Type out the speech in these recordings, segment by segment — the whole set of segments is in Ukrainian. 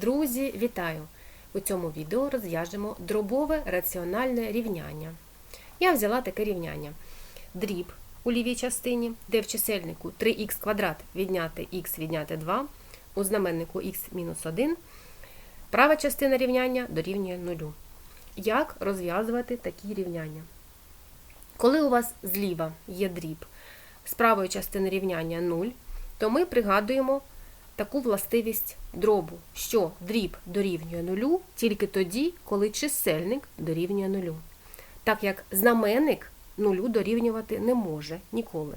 Друзі, вітаю! У цьому відео розв'яжемо дробове раціональне рівняння. Я взяла таке рівняння. Дріб у лівій частині, де в чисельнику 3х квадрат відняти х відняти 2, у знаменнику х мінус 1, права частина рівняння дорівнює 0. Як розв'язувати такі рівняння? Коли у вас зліва є дріб з правої частини рівняння 0, то ми пригадуємо таку властивість дробу, що дріб дорівнює нулю тільки тоді, коли чисельник дорівнює нулю. Так як знаменник нулю дорівнювати не може ніколи.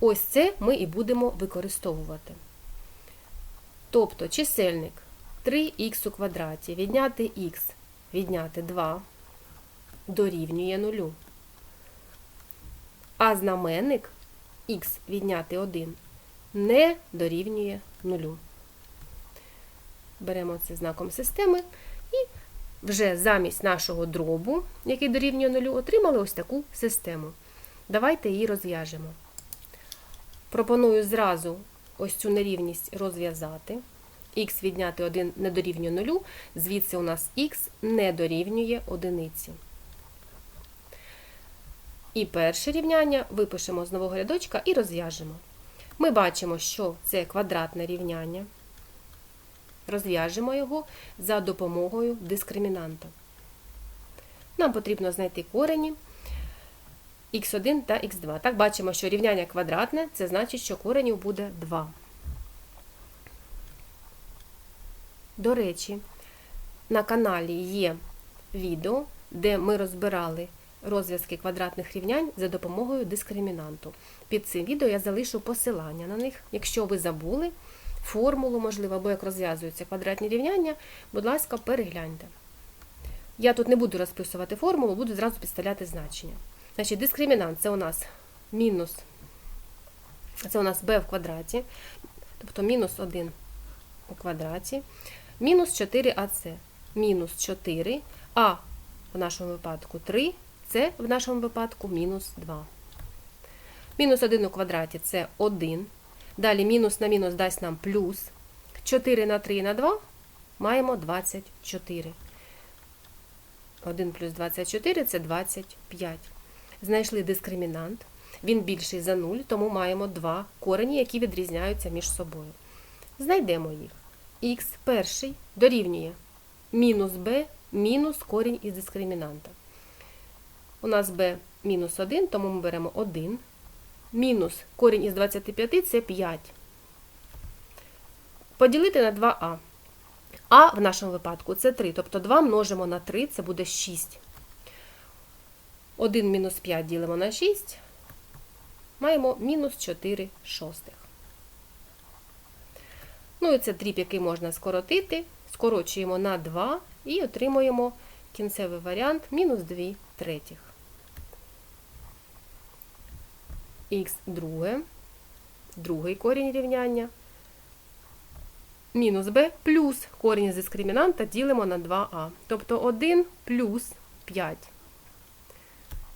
Ось це ми і будемо використовувати. Тобто чисельник 3х у квадраті відняти х відняти 2 дорівнює нулю. А знаменник х відняти 1 не дорівнює нулю. Беремо це знаком системи і вже замість нашого дробу, який дорівнює нулю, отримали ось таку систему. Давайте її розв'яжемо. Пропоную зразу ось цю нерівність розв'язати. Х відняти 1 не дорівнює нулю, звідси у нас х не дорівнює одиниці. І перше рівняння випишемо з нового рядочка і розв'яжемо. Ми бачимо, що це квадратне рівняння. Розв'яжемо його за допомогою дискримінанта. Нам потрібно знайти корені х1 та х2. Так, бачимо, що рівняння квадратне, це значить, що коренів буде 2. До речі, на каналі є відео, де ми розбирали розв'язки квадратних рівнянь за допомогою дискримінанту. Під цим відео я залишу посилання на них. Якщо ви забули формулу, можливо, або як розв'язуються квадратні рівняння, будь ласка, перегляньте. Я тут не буду розписувати формулу, буду зразу підставляти значення. Значить, дискримінант це у нас мінус, це у нас b в квадраті, тобто мінус 1 у квадраті, мінус 4ac, мінус 4, а в нашому випадку 3, це в нашому випадку мінус 2. Мінус 1 у квадраті це 1. Далі мінус на мінус дасть нам плюс. 4 на 3 на 2 маємо 24. 1 плюс 24 це 25. Знайшли дискримінант. Він більший за 0, тому маємо два корені, які відрізняються між собою. Знайдемо їх. Х перший дорівнює мінус b мінус корінь із дискримінанта. У нас b мінус 1, тому ми беремо 1. Мінус корінь із 25 це 5. Поділити на 2а. А в нашому випадку це 3. Тобто 2 множимо на 3, це буде 6. 1 мінус 5 ділимо на 6. Маємо мінус 4 шостих. Ну і це дріб, який можна скоротити. Скорочуємо на 2 і отримуємо кінцевий варіант мінус 2 третіх. Х друге, другий корінь рівняння, мінус b плюс корінь з дискримінанта ділимо на 2а. Тобто 1 плюс 5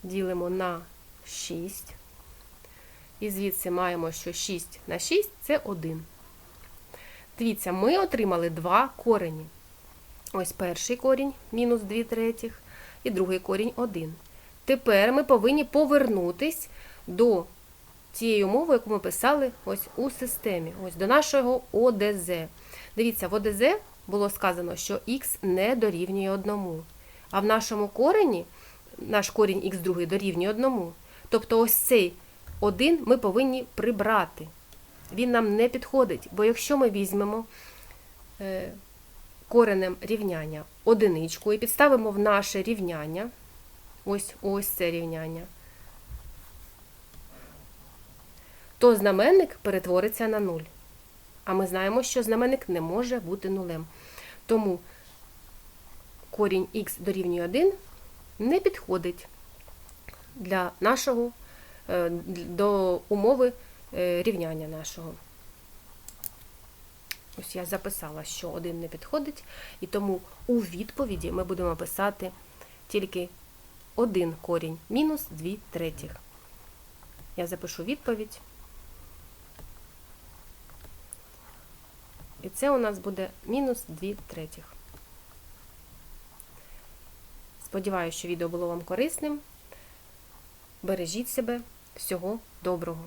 ділимо на 6. І звідси маємо, що 6 на 6 це 1. Дивіться, ми отримали два корені. Ось перший корінь, мінус 2 третіх, і другий корінь 1. Тепер ми повинні повернутись до тієї умови, яку ми писали ось у системі, ось до нашого ОДЗ. Дивіться, в ОДЗ було сказано, що х не дорівнює 1. А в нашому корені, наш корінь х2 дорівнює 1. Тобто ось цей 1 ми повинні прибрати. Він нам не підходить, бо якщо ми візьмемо е, коренем рівняння одиничку і підставимо в наше рівняння, ось ось це рівняння, то знаменник перетвориться на 0. А ми знаємо, що знаменник не може бути нулем. Тому корінь х дорівнює 1 не підходить для нашого, е, до умови е, рівняння нашого. Ось я записала, що 1 не підходить, і тому у відповіді ми будемо писати тільки один корінь мінус 2 третіх. Я запишу відповідь. І це у нас буде мінус 2 третіх. Сподіваюся, що відео було вам корисним. Бережіть себе. Всього доброго!